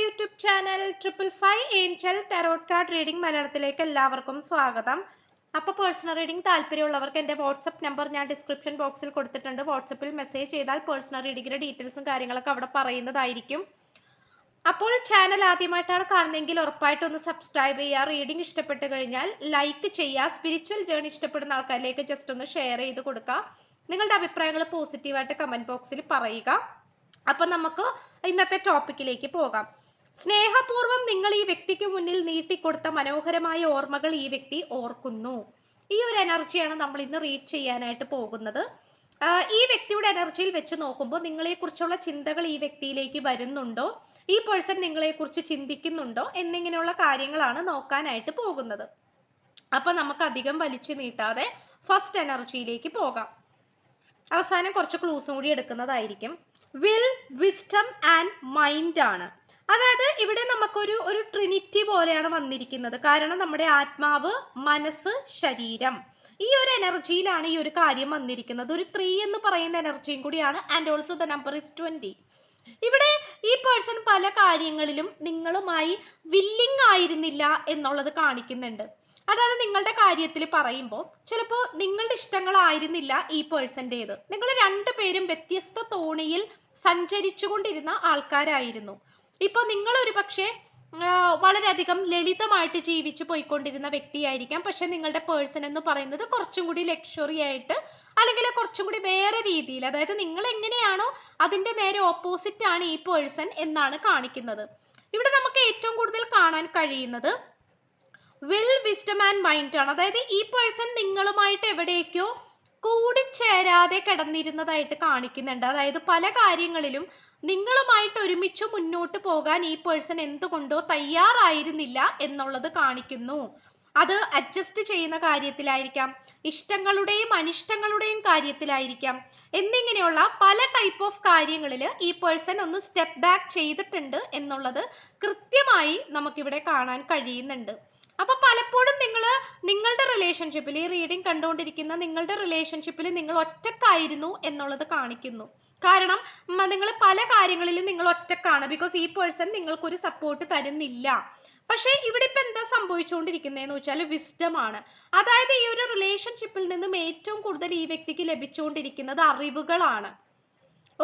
YouTube channel triple five angel tarot card reading മലയാളത്തിലേക്ക് എല്ലാവർക്കും സ്വാഗതം. അപ്പോൾ പേഴ്സണൽ റീഡിംഗ് താല്പര്യമുള്ളവർക്ക് എന്റെ വാട്സപ്പ് നമ്പർ ഞാൻ ഡിസ്ക്രിപ്ഷൻ ബോക്സിൽ കൊടുത്തിട്ടുണ്ട്. വാട്സപ്പിൽ മെസ്സേജ് ചെയ്താൽ പേഴ്സണൽ റീഡിങ്ങിന്റെ ഡീറ്റെയിൽസും കാര്യങ്ങളൊക്കെ അവിടെ പറയുന്നതായിരിക്കും. അപ്പോൾ ചാനൽ ആദ്യമായിട്ടാണ് കാണുന്നതെങ്കിൽ ഉറപ്പായിട്ടും ഒന്ന് സബ്സ്ക്രൈബ് ചെയ്യുക. റീഡിംഗ് ഇഷ്ടപ്പെട്ട് കഴിഞ്ഞാൽ ലൈക്ക് ചെയ്യുക. സ്പിരിച്വൽ ജേണി ഇഷ്ടപ്പെടുന്ന ആൾക്കാരിലേക്ക് ജസ്റ്റ് ഒന്ന് ഷെയർ ചെയ്ത് കൊടുക്കുക. നിങ്ങളുടെ അഭിപ്രായങ്ങൾ പോസിറ്റീവായിട്ട് കമന്റ് ബോക്സിൽ പറയുക. അപ്പം നമുക്ക് ഇന്നത്തെ ടോപ്പിക്കിലേക്ക് പോകാം. സ്നേഹപൂർവം നിങ്ങൾ ഈ വ്യക്തിക്ക് മുന്നിൽ നീട്ടിക്കൊടുത്ത മനോഹരമായ ഓർമ്മകൾ ഈ വ്യക്തി ഓർക്കുന്നു. ഈ ഒരു എനർജിയാണ് നമ്മൾ ഇന്ന് റീഡ് ചെയ്യാനായിട്ട് പോകുന്നത്. ഈ വ്യക്തിയുടെ എനർജിയിൽ വെച്ച് നോക്കുമ്പോൾ നിങ്ങളെക്കുറിച്ചുള്ള ചിന്തകൾ ഈ വ്യക്തിയിലേക്ക് വരുന്നുണ്ടോ? ഈ പേഴ്സൺ നിങ്ങളെക്കുറിച്ച് ചിന്തിക്കുന്നുണ്ടോ? എന്നിങ്ങനെയുള്ള കാര്യങ്ങളാണ് നോക്കാനായിട്ട് പോകുന്നത്. അപ്പം നമുക്ക് അധികം വലിച്ചു നീട്ടാതെ ഫസ്റ്റ് എനർജിയിലേക്ക് പോകാം. അവസാനം കുറച്ച് ക്ലൂസും കൂടി എടുക്കുന്നതായിരിക്കും. വിൽ വിസ്റ്റം ആൻഡ് മൈൻഡ് ആണ്. അതായത് ഇവിടെ നമുക്കൊരു ഒരു ട്രിനിറ്റി പോലെയാണ് വന്നിരിക്കുന്നത്. കാരണം നമ്മുടെ ആത്മാവ് മനസ്സ് ശരീരം. ഈ ഒരു എനർജിയിലാണ് ഈ ഒരു കാര്യം വന്നിരിക്കുന്നത്. ഒരു ത്രീ എന്ന് പറയുന്ന എനർജിയും കൂടിയാണ് and also the number is twenty ഇവിടെ ഈ പേഴ്സൺ പല കാര്യങ്ങളിലും നിങ്ങളുമായി വില്ലിങ് ആയിരുന്നില്ല എന്നുള്ളത് കാണിക്കുന്നുണ്ട്. അതായത് നിങ്ങളുടെ കാര്യത്തിൽ പറയുമ്പോൾ ചിലപ്പോൾ നിങ്ങളുടെ ഇഷ്ടങ്ങളായിരുന്നില്ല ഈ പേഴ്സന്റേത് നിങ്ങൾ രണ്ടുപേരും വ്യത്യസ്ത തോണിയിൽ സഞ്ചരിച്ചുകൊണ്ടിരുന്ന ആൾക്കാരായിരുന്നു. ഇപ്പോൾ നിങ്ങൾ ഒരു പക്ഷേ വളരെയധികം ലളിതമായിട്ട് ജീവിച്ചു പോയിക്കൊണ്ടിരുന്ന വ്യക്തിയായിരിക്കാം. പക്ഷെ നിങ്ങളുടെ പേഴ്സൺ എന്ന് പറയുന്നത് കുറച്ചും കൂടി ലക്ഷറി ആയിട്ട് അല്ലെങ്കിൽ കുറച്ചും കൂടി വേറെ രീതിയിൽ അതായത് നിങ്ങൾ എങ്ങനെയാണോ അതിന്റെ നേരെ ഓപ്പോസിറ്റ് ആണ് ഈ പേഴ്സൺ എന്നാണ് കാണിക്കുന്നത്. ഇവിടെ നമുക്ക് ഏറ്റവും കൂടുതൽ കാണാൻ കഴിയുന്നത് വിൽ വിസ്റ്റം ആൻഡ് മൈൻഡ് ആണ്. അതായത് ഈ പേഴ്സൺ നിങ്ങളുമായിട്ട് എവിടേക്കോ കൂടിച്ചേരാതെ കിടന്നിരുന്നതായിട്ട് കാണിക്കുന്നുണ്ട്. അതായത് പല കാര്യങ്ങളിലും നിങ്ങളുമായിട്ട് ഒരുമിച്ച് മുന്നോട്ട് പോകാൻ ഈ പേഴ്സൺ എന്തുകൊണ്ടോ തയ്യാറായിരുന്നില്ല എന്നുള്ളത് കാണിക്കുന്നു. അത് അഡ്ജസ്റ്റ് ചെയ്യുന്ന കാര്യത്തിലായിരിക്കാം. ഇഷ്ടങ്ങളുടെയും അനിഷ്ടങ്ങളുടെയും കാര്യത്തിലായിരിക്കാം. എന്നിങ്ങനെയുള്ള പല ടൈപ്പ് ഓഫ് കാര്യങ്ങളിൽ ഈ പേഴ്സൺ ഒന്ന് സ്റ്റെപ്പ് ബാക്ക് ചെയ്തിട്ടുണ്ട് എന്നുള്ളത് കൃത്യമായി നമുക്കിവിടെ കാണാൻ കഴിയുന്നുണ്ട്. അപ്പൊ പലപ്പോഴും നിങ്ങൾ നിങ്ങളുടെ റിലേഷൻഷിപ്പിൽ ഈ റീഡിംഗ് കണ്ടുകൊണ്ടിരിക്കുന്ന നിങ്ങളുടെ റിലേഷൻഷിപ്പിൽ നിങ്ങൾ ഒറ്റക്കായിരുന്നു എന്നുള്ളത് കാണിക്കുന്നു. കാരണം നിങ്ങൾ പല കാര്യങ്ങളിലും നിങ്ങൾ ഒറ്റക്കാണ്. ബിക്കോസ് ഈ പേഴ്സൺ നിങ്ങൾക്കൊരു സപ്പോർട്ട് തരുന്നില്ല. പക്ഷേ ഇവിടെ ഇപ്പം എന്താ സംഭവിച്ചുകൊണ്ടിരിക്കുന്നതെന്ന് വെച്ചാൽ വിസ്ഡമാണ് അതായത് ഈ ഒരു റിലേഷൻഷിപ്പിൽ നിന്നും ഏറ്റവും കൂടുതൽ ഈ വ്യക്തിക്ക് ലഭിച്ചുകൊണ്ടിരിക്കുന്നത് അറിവുകളാണ്.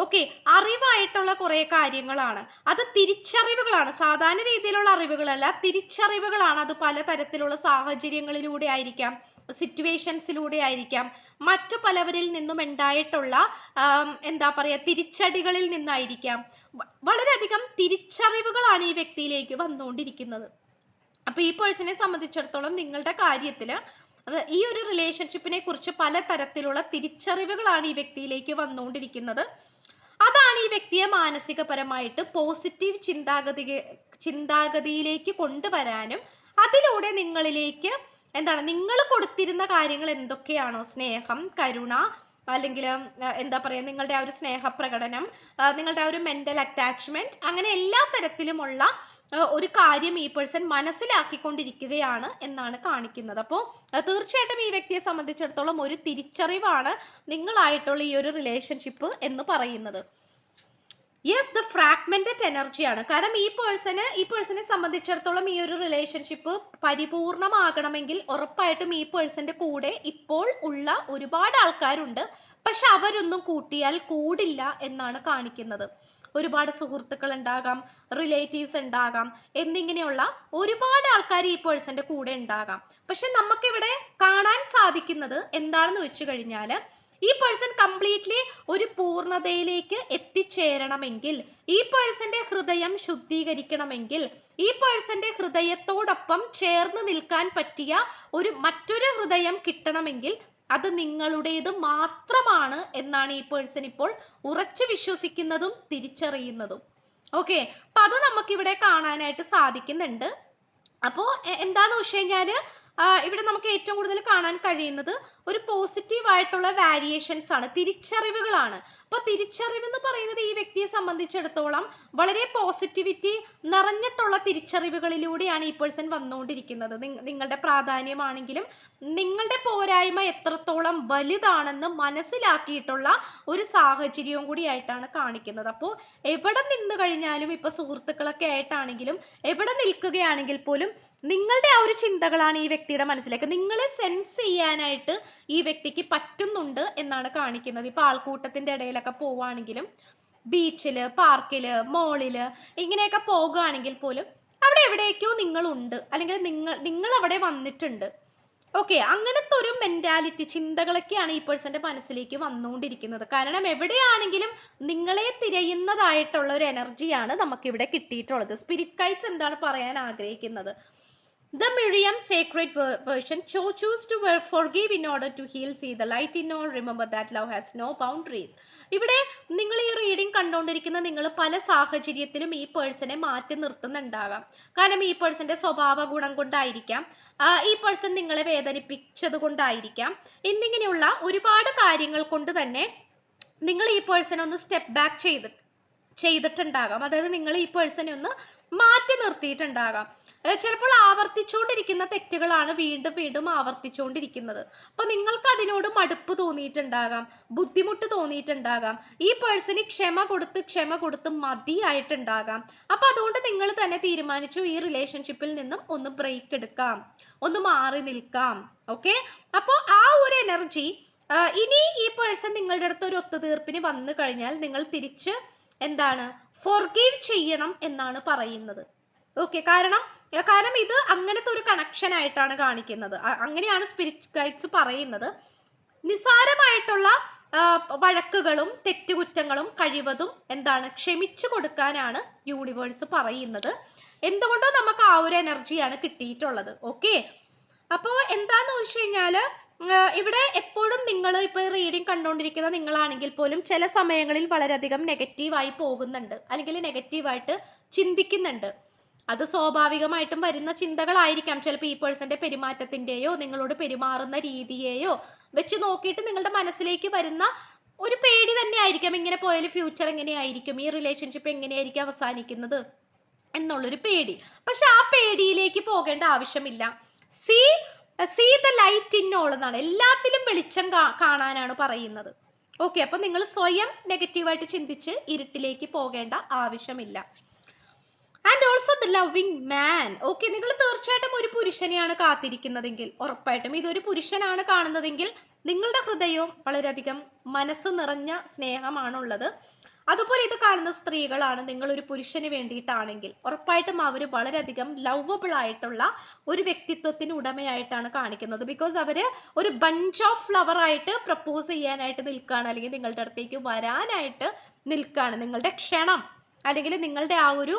ഓക്കെ അറിവായിട്ടുള്ള കുറേ കാര്യങ്ങളാണ്. അത് തിരിച്ചറിവുകളാണ്. സാധാരണ രീതിയിലുള്ള അറിവുകളല്ല. തിരിച്ചറിവുകളാണ് അത് പലതരത്തിലുള്ള സാഹചര്യങ്ങളിലൂടെ ആയിരിക്കാം സിറ്റുവേഷൻസിലൂടെ ആയിരിക്കാം. മറ്റു പലവരിൽ നിന്നും ഉണ്ടായിട്ടുള്ള എന്താ പറയുക തിരിച്ചടികളിൽ നിന്നായിരിക്കാം. വളരെയധികം തിരിച്ചറിവുകളാണ് ഈ വ്യക്തിയിലേക്ക് വന്നുകൊണ്ടിരിക്കുന്നത്. അപ്പോൾ ഈ പേഴ്സണെ സംബന്ധിച്ചിടത്തോളം നിങ്ങളുടെ കാര്യത്തിൽ ഈ ഒരു റിലേഷൻഷിപ്പിനെ കുറിച്ച് പലതരത്തിലുള്ള തിരിച്ചറിവുകളാണ് ഈ വ്യക്തിയിലേക്ക് വന്നുകൊണ്ടിരിക്കുന്നത്. അതാണ് ഈ വ്യക്തിയെ മാനസികപരമായിട്ട് പോസിറ്റീവ് ചിന്താഗതി ചിന്താഗതിയിലേക്ക് കൊണ്ടുവരാനും അതിലൂടെ നിങ്ങളിലേക്ക് എന്താണ് നിങ്ങൾ കൊടുത്തിരുന്ന കാര്യങ്ങൾ എന്തൊക്കെയാണോ? സ്നേഹം കരുണ അല്ലെങ്കിൽ എന്താ പറയുക നിങ്ങളുടെ ആ ഒരു സ്നേഹപ്രകടനം നിങ്ങളുടെ ആ ഒരു മെന്റൽ അറ്റാച്ച്മെന്റ് അങ്ങനെ എല്ലാ തരത്തിലുമുള്ള ഒരു കാര്യം ഈ പേഴ്സൺ മനസ്സിലാക്കിക്കൊണ്ടിരിക്കുകയാണ് എന്നാണ് കാണിക്കുന്നത്. അപ്പോൾ തീർച്ചയായിട്ടും ഈ വ്യക്തിയെ സംബന്ധിച്ചിടത്തോളം ഒരു തിരിച്ചറിവാണ് നിങ്ങളായിട്ടുള്ള ഈ ഒരു റിലേഷൻഷിപ്പ് എന്ന് പറയുന്നത്. യെസ് ദ ഫ്രാഗ്മെന്റഡ് എനർജിയാണ് കാരണം ഈ പേഴ്സണ് ഈ പേഴ്സണെ സംബന്ധിച്ചിടത്തോളം ഈ ഒരു റിലേഷൻഷിപ്പ് പരിപൂർണമാകണമെങ്കിൽ ഉറപ്പായിട്ടും ഈ പേഴ്സന്റെ കൂടെ ഇപ്പോൾ ഉള്ള ഒരുപാട് ആൾക്കാരുണ്ട്. പക്ഷെ അവരൊന്നും കൂട്ടിയാൽ കൂടില്ല എന്നാണ് കാണിക്കുന്നത്. ഒരുപാട് സുഹൃത്തുക്കൾ ഉണ്ടാകാം റിലേറ്റീവ്സ് ഉണ്ടാകാം എന്നിങ്ങനെയുള്ള ഒരുപാട് ആൾക്കാർ ഈ പേഴ്സന്റെ കൂടെ ഉണ്ടാകാം. പക്ഷെ നമുക്കിവിടെ കാണാൻ സാധിക്കുന്നത് എന്താണെന്ന് വെച്ച് കഴിഞ്ഞാൽ ഈ പേഴ്സൺ കംപ്ലീറ്റ്ലി ഒരു പൂർണതയിലേക്ക് എത്തിച്ചേരണമെങ്കിൽ ഈ പേഴ്സന്റെ ഹൃദയം ശുദ്ധീകരിക്കണമെങ്കിൽ ഈ പേഴ്സന്റെ ഹൃദയത്തോടൊപ്പം ചേർന്ന് നിൽക്കാൻ പറ്റിയ ഒരു മറ്റൊരു ഹൃദയം കിട്ടണമെങ്കിൽ അത് നിങ്ങളുടേത് മാത്രമാണ് എന്നാണ് ഈ പേഴ്സൺ ഇപ്പോൾ ഉറച്ചു വിശ്വസിക്കുന്നതും തിരിച്ചറിയുന്നതും. ഓക്കെ അപ്പൊ അത് നമുക്കിവിടെ കാണാനായിട്ട് സാധിക്കുന്നുണ്ട്. അപ്പോൾ എന്താന്ന് വെച്ച് കഴിഞ്ഞാൽ ആ, ഇവിടെ നമുക്ക് ഏറ്റവും കൂടുതൽ കാണാൻ കഴിയുന്നത് ഒരു പോസിറ്റീവ് ആയിട്ടുള്ള വാരിയേഷൻസ് ആണ് തിരിച്ചറിവുകളാണ്. അപ്പോൾ തിരിച്ചറിവ് എന്ന് പറയുന്നത് ഈ വ്യക്തിയെ സംബന്ധിച്ചിടത്തോളം വളരെ പോസിറ്റിവിറ്റി നിറഞ്ഞിട്ടുള്ള തിരിച്ചറിവുകളിലൂടെയാണ് ഈ പേഴ്സൺ വന്നുകൊണ്ടിരിക്കുന്നത്. നിങ്ങ- നിങ്ങളുടെ പ്രാധാന്യമാണെങ്കിലും നിങ്ങളുടെ പോരായ്മ എത്രത്തോളം വലുതാണെന്ന് മനസ്സിലാക്കിയിട്ടുള്ള ഒരു സാഹചര്യവും കൂടിയായിട്ടാണ് കാണിക്കുന്നത്. അപ്പോൾ എവിടെ നിന്ന് കഴിഞ്ഞാലും ഇപ്പൊ സുഹൃത്തുക്കളൊക്കെ ആയിട്ടാണെങ്കിലും എവിടെ നിൽക്കുകയാണെങ്കിൽ പോലും നിങ്ങളുടെ ആ ഒരു ചിന്തകളാണ് ഈ വ്യക്തിയുടെ മനസ്സിലേക്ക് നിങ്ങളെ സെൻസ് ചെയ്യാനായിട്ട് ഈ വ്യക്തിക്ക് പറ്റുന്നുണ്ട് എന്നാണ് കാണിക്കുന്നത്. ഇപ്പൊ ആൾക്കൂട്ടത്തിന്റെ ഇടയിലൊക്കെ പോവുകയാണെങ്കിലും ബീച്ചിൽ പാർക്കിൽ മോളിൽ ഇങ്ങനെയൊക്കെ പോകുകയാണെങ്കിൽ പോലും അവിടെ എവിടേക്കോ നിങ്ങളുണ്ട്. അല്ലെങ്കിൽ നിങ്ങൾ നിങ്ങൾ അവിടെ വന്നിട്ടുണ്ട്. ഓക്കെ അങ്ങനത്തെ ഒരു മെന്റാലിറ്റി ചിന്തകളൊക്കെയാണ് ഈ പേഴ്സന്റെ മനസ്സിലേക്ക് വന്നുകൊണ്ടിരിക്കുന്നത്. കാരണം എവിടെയാണെങ്കിലും നിങ്ങളെ തിരയുന്നതായിട്ടുള്ള ഒരു എനർജിയാണ് നമുക്കിവിടെ കിട്ടിയിട്ടുള്ളത്. സ്പിരിറ്റ് കൈറ്റ്സ് എന്താണ് പറയാൻ ആഗ്രഹിക്കുന്നത്? The Miriam sacred version cho choose to forgive in order to heal. See the light in all. Remember that love has no boundaries. ഇവിടെ നിങ്ങൾ ഈ റീഡിംഗ് കണ്ടുകൊണ്ടിരിക്കുന്ന നിങ്ങൾ പല സാഹചര്യത്തിലും ഈ പേഴ്സണെ മാറ്റി നിർത്തുന്നുണ്ടാകാം കാരണം ഈ പേഴ്സന്റെ സ്വഭാവ ഗുണം കൊണ്ടായിരിക്കാം ഈ പേഴ്സൺ നിങ്ങളെ വേദനിപ്പിച്ചത് കൊണ്ടായിരിക്കാം എന്നിങ്ങനെയുള്ള ഒരുപാട് കാര്യങ്ങൾ കൊണ്ട് തന്നെ നിങ്ങൾ ഈ പേഴ്സൺ ഒന്ന് സ്റ്റെപ്പ് ബാക്ക് ചെയ്ത് ചെയ്തിട്ടുണ്ടാകാം അതായത് നിങ്ങൾ ഈ പേഴ്സണെ ഒന്ന് മാറ്റി നിർത്തിയിട്ടുണ്ടാകാം ചിലപ്പോൾ ആവർത്തിച്ചുകൊണ്ടിരിക്കുന്ന തെറ്റുകളാണ് വീണ്ടും വീണ്ടും ആവർത്തിച്ചുകൊണ്ടിരിക്കുന്നത്. അപ്പൊ നിങ്ങൾക്ക് അതിനോട് മടുപ്പ് തോന്നിയിട്ടുണ്ടാകാം ബുദ്ധിമുട്ട് തോന്നിയിട്ടുണ്ടാകാം ഈ പേഴ്സണി ക്ഷമ കൊടുത്ത് ക്ഷമ കൊടുത്ത് മതിയായിട്ടുണ്ടാകാം. അപ്പൊ അതുകൊണ്ട് നിങ്ങൾ തന്നെ തീരുമാനിച്ചു ഈ റിലേഷൻഷിപ്പിൽ നിന്നും ഒന്ന് ബ്രേക്ക് എടുക്കാം ഒന്ന് മാറി നിൽക്കാം. ഓക്കെ അപ്പോൾ ആ ഒരു എനർജി ഇനി ഈ പേഴ്സൺ നിങ്ങളുടെ അടുത്ത് ഒരു ഒത്തുതീർപ്പിന് വന്നു കഴിഞ്ഞാൽ നിങ്ങൾ തിരിച്ച് എന്താണ് ഫോർഗീവ് ചെയ്യണം എന്നാണ് പറയുന്നത്. ഓക്കെ കാരണം കാരണം ഇത് അങ്ങനത്തെ ഒരു കണക്ഷൻ ആയിട്ടാണ് കാണിക്കുന്നത്. അങ്ങനെയാണ് സ്പിരിറ്റ് ഗൈഡ്സ് പറയുന്നത്. നിസാരമായിട്ടുള്ള വഴക്കുകളും തെറ്റുകുറ്റങ്ങളും കഴിവതും എന്താണ് ക്ഷമിച്ചു കൊടുക്കാനാണ് യൂണിവേഴ്സ് പറയുന്നത്. എന്തുകൊണ്ടോ നമുക്ക് ആ ഒരു എനർജിയാണ് കിട്ടിയിട്ടുള്ളത്. ഓക്കെ അപ്പോ എന്താന്ന് വെച്ച് കഴിഞ്ഞാൽ ഇവിടെ എപ്പോഴും നിങ്ങൾ ഇപ്പോൾ റീഡിങ് കണ്ടുകൊണ്ടിരിക്കുന്ന നിങ്ങളാണെങ്കിൽ പോലും ചില സമയങ്ങളിൽ വളരെയധികം നെഗറ്റീവായി പോകുന്നുണ്ട്. അല്ലെങ്കിൽ നെഗറ്റീവായിട്ട് ചിന്തിക്കുന്നുണ്ട്. അത് സ്വാഭാവികമായിട്ടും വരുന്ന ചിന്തകളായിരിക്കാം. ചിലപ്പോൾ ഈ പേഴ്സന്റെ പെരുമാറ്റത്തിന്റെയോ നിങ്ങളോട് പെരുമാറുന്ന രീതിയെയോ വെച്ച് നോക്കിയിട്ട് നിങ്ങളുടെ മനസ്സിലേക്ക് വരുന്ന ഒരു പേടി തന്നെ ആയിരിക്കാം ഇങ്ങനെ പോയാൽ ഫ്യൂച്ചർ എങ്ങനെയായിരിക്കും? ഈ റിലേഷൻഷിപ്പ് എങ്ങനെയായിരിക്കും അവസാനിക്കുന്നത് എന്നുള്ളൊരു പേടി. പക്ഷെ ആ പേടിയിലേക്ക് പോകേണ്ട ആവശ്യമില്ല. See see the light in all എന്നാണ്. എല്ലാത്തിലും വെളിച്ചം കാണാനാണ് പറയുന്നത്. ഓക്കെ അപ്പൊ നിങ്ങൾ സ്വയം നെഗറ്റീവായിട്ട് ചിന്തിച്ച് ഇരുട്ടിലേക്ക് പോകേണ്ട ആവശ്യമില്ല. And also the loving man okay നിങ്ങൾ തീർച്ചയായിട്ടും ഒരു പുരുഷനെയാണ് കാത്തിരിക്കുന്നതെങ്കിൽ ഉറപ്പായിട്ടും ഇതൊരു പുരുഷനാണ് കാണുന്നതെങ്കിൽ നിങ്ങളുടെ ഹൃദയവും വളരെയധികം മനസ്സ് നിറഞ്ഞ സ്നേഹമാണുള്ളത്. അതുപോലെ ഇത് കാണുന്ന സ്ത്രീകളാണ് നിങ്ങൾ ഒരു പുരുഷന് വേണ്ടിയിട്ടാണെങ്കിൽ ഉറപ്പായിട്ടും അവർ വളരെയധികം ലവബിൾ ആയിട്ടുള്ള ഒരു വ്യക്തിത്വത്തിന് ഉടമയായിട്ടാണ് കാണിക്കുന്നത്. ബിക്കോസ് അവർ ഒരു ബഞ്ച് ഓഫ് ഫ്ലവർ ആയിട്ട് പ്രപ്പോസ് ചെയ്യാനായിട്ട് നിൽക്കുകയാണ്. അല്ലെങ്കിൽ നിങ്ങളുടെ അടുത്തേക്ക് വരാനായിട്ട് നിൽക്കുകയാണ്. നിങ്ങളുടെ ക്ഷണം അല്ലെങ്കിൽ നിങ്ങളുടെ ആ ഒരു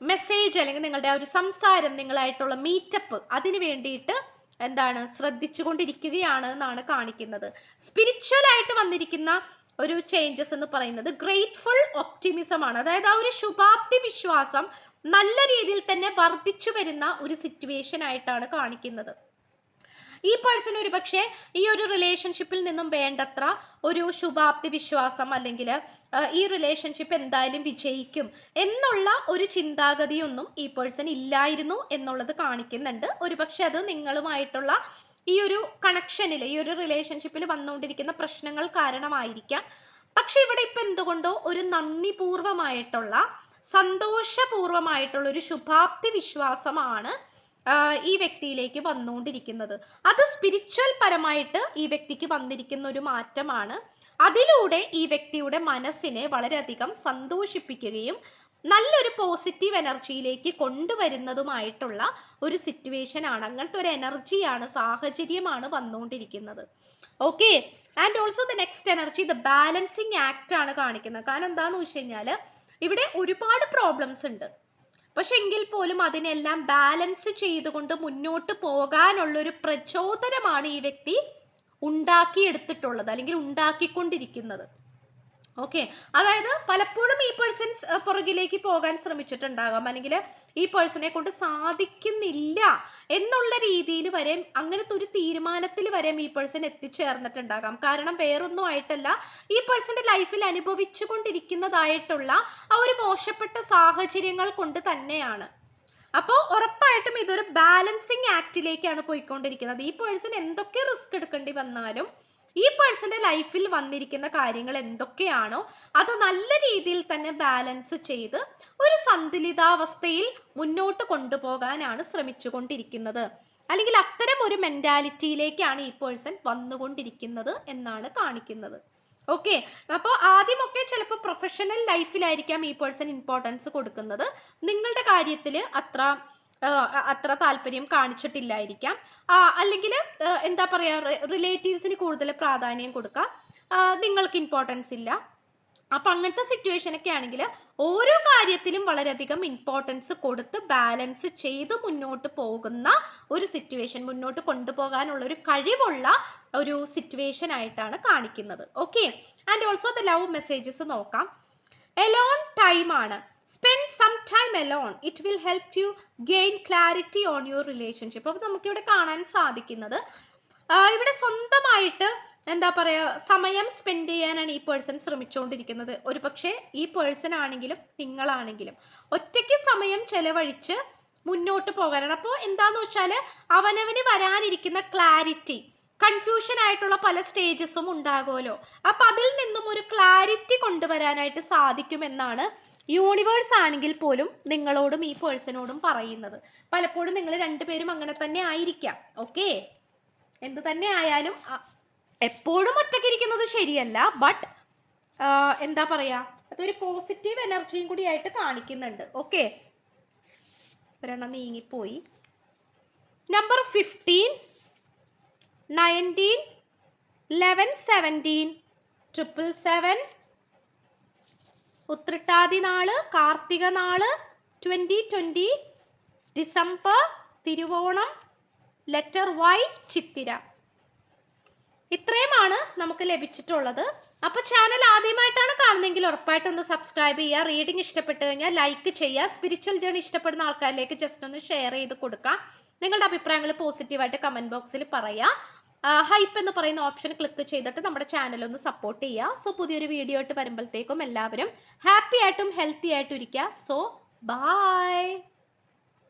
മെസ്സേജ് അല്ലെങ്കിൽ നിങ്ങളുടെ ആ ഒരു സംസാരം നിങ്ങളായിട്ടുള്ള മീറ്റപ്പ് അതിന് വേണ്ടിയിട്ട് എന്താണ് ശ്രദ്ധിച്ചു കൊണ്ടിരിക്കുകയാണ് എന്നാണ് കാണിക്കുന്നത്. സ്പിരിച്വൽ ആയിട്ട് വന്നിരിക്കുന്ന ഒരു ചേഞ്ചസ് എന്ന് പറയുന്നത് ഗ്രേറ്റ്ഫുൾ ഒപ്റ്റിമിസം ആണ്. അതായത് ആ ഒരു ശുഭാപ്തി വിശ്വാസം നല്ല രീതിയിൽ തന്നെ വർദ്ധിച്ചു വരുന്ന ഒരു സിറ്റുവേഷൻ ആയിട്ടാണ് കാണിക്കുന്നത്. ഈ പേഴ്സൺ ഒരു പക്ഷേ ഈ ഒരു റിലേഷൻഷിപ്പിൽ നിന്നും വേണ്ടത്ര ഒരു ശുഭാപ്തി വിശ്വാസം അല്ലെങ്കിൽ ഈ റിലേഷൻഷിപ്പ് എന്തായാലും വിജയിക്കും എന്നുള്ള ഒരു ചിന്താഗതിയൊന്നും ഈ പേഴ്സൺ ഇല്ലായിരുന്നു എന്നുള്ളത് കാണിക്കുന്നുണ്ട്. ഒരു പക്ഷെ അത് നിങ്ങളുമായിട്ടുള്ള ഈ ഒരു കണക്ഷനിൽ ഈ ഒരു റിലേഷൻഷിപ്പിൽ വന്നുകൊണ്ടിരിക്കുന്ന പ്രശ്നങ്ങൾ കാരണമായിരിക്കാം. പക്ഷെ ഇവിടെ ഇപ്പൊ എന്തുകൊണ്ടോ ഒരു നന്ദിപൂർവമായിട്ടുള്ള സന്തോഷപൂർവമായിട്ടുള്ള ഒരു ശുഭാപ്തി വിശ്വാസമാണ് ഈ വ്യക്തിയിലേക്ക് വന്നുകൊണ്ടിരിക്കുന്നത്. അത് സ്പിരിച്വൽ പരമായിട്ട് ഈ വ്യക്തിക്ക് വന്നിരിക്കുന്ന ഒരു മാറ്റമാണ്. അതിലൂടെ ഈ വ്യക്തിയുടെ മനസ്സിനെ വളരെയധികം സന്തോഷിപ്പിക്കുകയും നല്ലൊരു പോസിറ്റീവ് എനർജിയിലേക്ക് കൊണ്ടുവരുന്നതുമായിട്ടുള്ള ഒരു സിറ്റുവേഷൻ ആണ്. അങ്ങനത്തെ ഒരു എനർജിയാണ് സാഹചര്യമാണ് വന്നുകൊണ്ടിരിക്കുന്നത്. Okay and also the next energy the balancing act ആണ് കാണിക്കുന്നത്. കാരണം എന്താന്ന് വെച്ച് കഴിഞ്ഞാൽ ഇവിടെ ഒരുപാട് പ്രോബ്ലംസ് ഉണ്ട്. പക്ഷെ എങ്കിൽ പോലും അതിനെല്ലാം ബാലൻസ് ചെയ്തുകൊണ്ട് മുന്നോട്ട് പോകാനുള്ളൊരു പ്രചോദനമാണ് ഈ വ്യക്തി ഉണ്ടാക്കിയെടുത്തിട്ടുള്ളത് അല്ലെങ്കിൽ ഉണ്ടാക്കിക്കൊണ്ടിരിക്കുന്നത്. ഓക്കെ അതായത് പലപ്പോഴും ഈ പേഴ്സൺസ് പുറകിലേക്ക് പോകാൻ ശ്രമിച്ചിട്ടുണ്ടാകാം. അല്ലെങ്കിൽ ഈ പേഴ്സണെ കൊണ്ട് സാധിക്കുന്നില്ല എന്നുള്ള രീതിയിൽ വരെ അങ്ങനത്തെ ഒരു തീരുമാനത്തിൽ വരെ ഈ പേഴ്സൺ എത്തിച്ചേർന്നിട്ടുണ്ടാകാം. കാരണം വേറൊന്നും ആയിട്ടല്ല ഈ പേഴ്സന്റെ ലൈഫിൽ അനുഭവിച്ചു കൊണ്ടിരിക്കുന്നതായിട്ടുള്ള ആ ഒരു മോശപ്പെട്ട സാഹചര്യങ്ങൾ കൊണ്ട് തന്നെയാണ്. അപ്പോൾ ഉറപ്പായിട്ടും ഇതൊരു ബാലൻസിങ് ആക്റ്റിലേക്കാണ് പോയിക്കൊണ്ടിരിക്കുന്നത്. ഈ പേഴ്സൺ എന്തൊക്കെ റിസ്ക് എടുക്കേണ്ടി വന്നാലും ഈ പേഴ്സന്റെ ലൈഫിൽ വന്നിരിക്കുന്ന കാര്യങ്ങൾ എന്തൊക്കെയാണോ അത് നല്ല രീതിയിൽ തന്നെ ബാലൻസ് ചെയ്ത് ഒരു സന്തുലിതാവസ്ഥയിൽ മുന്നോട്ട് കൊണ്ടുപോകാനാണ് ശ്രമിച്ചുകൊണ്ടിരിക്കുന്നത്. അല്ലെങ്കിൽ അത്തരം ഒരു മെന്റാലിറ്റിയിലേക്കാണ് ഈ പേഴ്സൺ വന്നുകൊണ്ടിരിക്കുന്നത് എന്നാണ് കാണിക്കുന്നത്. ഓക്കെ അപ്പോൾ ആദ്യമൊക്കെ ചിലപ്പോൾ പ്രൊഫഷണൽ ലൈഫിലായിരിക്കാം ഈ പേഴ്സൺ ഇമ്പോർട്ടൻസ് കൊടുക്കുന്നത്. നിങ്ങളുടെ കാര്യത്തിൽ അത്ര അത്ര താല്പര്യം കാണിച്ചിട്ടില്ലായിരിക്കാം. അല്ലെങ്കിൽ എന്താ പറയാ റിലേറ്റീവ്സിന് കൂടുതൽ പ്രാധാന്യം കൊടുക്കാം. നിങ്ങൾക്ക് ഇമ്പോർട്ടൻസ് ഇല്ല. അപ്പൊ അങ്ങനത്തെ സിറ്റുവേഷൻ ഒക്കെ ആണെങ്കിൽ ഓരോ കാര്യത്തിലും വളരെയധികം ഇമ്പോർട്ടൻസ് കൊടുത്ത് ബാലൻസ് ചെയ്ത് മുന്നോട്ട് പോകുന്ന ഒരു സിറ്റുവേഷൻ മുന്നോട്ട് കൊണ്ടുപോകാനുള്ള ഒരു കഴിവുള്ള ഒരു സിറ്റുവേഷൻ ആയിട്ടാണ് കാണിക്കുന്നത്. Okay and also the love messages നോക്കാം. എലോൺ ടൈം ആണ്. Spend some time alone it will help you gain clarity on your relationship അപ്പോൾ നമുക്കിവിടെ കാണാൻ സാധിക്കുന്നത് ഇവിടെ സ്വന്തമായിട്ട് എന്താ പറയുക സമയം സ്പെൻഡ് ചെയ്യാനാണ് ഈ പേഴ്സൺ ശ്രമിച്ചുകൊണ്ടിരിക്കുന്നത് ഒരു പക്ഷേ ഈ പേഴ്സൺ ആണെങ്കിലും നിങ്ങളാണെങ്കിലും ഒറ്റയ്ക്ക് സമയം ചെലവഴിച്ച് മുന്നോട്ട് പോകാനാണ്. അപ്പോൾ എന്താന്ന് വെച്ചാൽ അവനവന് വരാനിരിക്കുന്ന ക്ലാരിറ്റി കൺഫ്യൂഷൻ ആയിട്ടുള്ള പല സ്റ്റേജസും ഉണ്ടാകുമല്ലോ. അപ്പൊ അതിൽ നിന്നും ഒരു ക്ലാരിറ്റി കൊണ്ടുവരാനായിട്ട് സാധിക്കുമെന്നാണ് യൂണിവേഴ്സ് ആണെങ്കിൽ പോലും നിങ്ങളോടും ഈ പേഴ്സണോടും പറയുന്നത്. പലപ്പോഴും നിങ്ങൾ രണ്ടുപേരും അങ്ങനെ തന്നെ ആയിരിക്കാം. ഓക്കെ എന്ത് തന്നെ ആയാലും എപ്പോഴും ഒറ്റയ്ക്കിരിക്കുന്നത് ശരിയല്ല. ബട്ട് എന്താ പറയാ? അതൊരു പോസിറ്റീവ് എനർജിയും കൂടി ആയിട്ട് കാണിക്കുന്നുണ്ട്. ഓക്കെ ഒരെണ്ണം നീങ്ങിപ്പോയി. Number fifteen nineteen eleven seventeen triple seven Uthrattathi നാൾ കാർത്തിക നാൾ twenty twenty December Thiruvonam letter Y Chithira. ഇത്രയുമാണ് നമുക്ക് ലഭിച്ചിട്ടുള്ളത്. അപ്പോൾ ചാനൽ ആദ്യമായിട്ടാണ് കാണുന്നതെങ്കിൽ ഉറപ്പായിട്ടും ഒന്ന് സബ്സ്ക്രൈബ് ചെയ്യുക. റീഡിംഗ് ഇഷ്ടപ്പെട്ട് കഴിഞ്ഞാൽ ലൈക്ക് ചെയ്യുക. സ്പിരിച്വൽ ജേണി ഇഷ്ടപ്പെടുന്ന ആൾക്കാരിലേക്ക് ജസ്റ്റ് ഒന്ന് ഷെയർ ചെയ്ത് കൊടുക്കുക നിങ്ങളുടെ അഭിപ്രായങ്ങൾ പോസിറ്റീവായിട്ട് കമന്റ് ബോക്സിൽ പറയുക ഹൈപ്പ് എന്ന് പറയുന്ന ഓപ്ഷൻ ക്ലിക്ക് ചെയ്തിട്ട് നമ്മുടെ ചാനൽ ഒന്ന് സപ്പോർട്ട് ചെയ്യുക സോ പുതിയൊരു വീഡിയോ ആയിട്ട് വരുമ്പോഴത്തേക്കും എല്ലാവരും ഹാപ്പി ആയിട്ടും ഹെൽത്തി ആയിട്ടും ഇരിക്കുക സോ ബൈ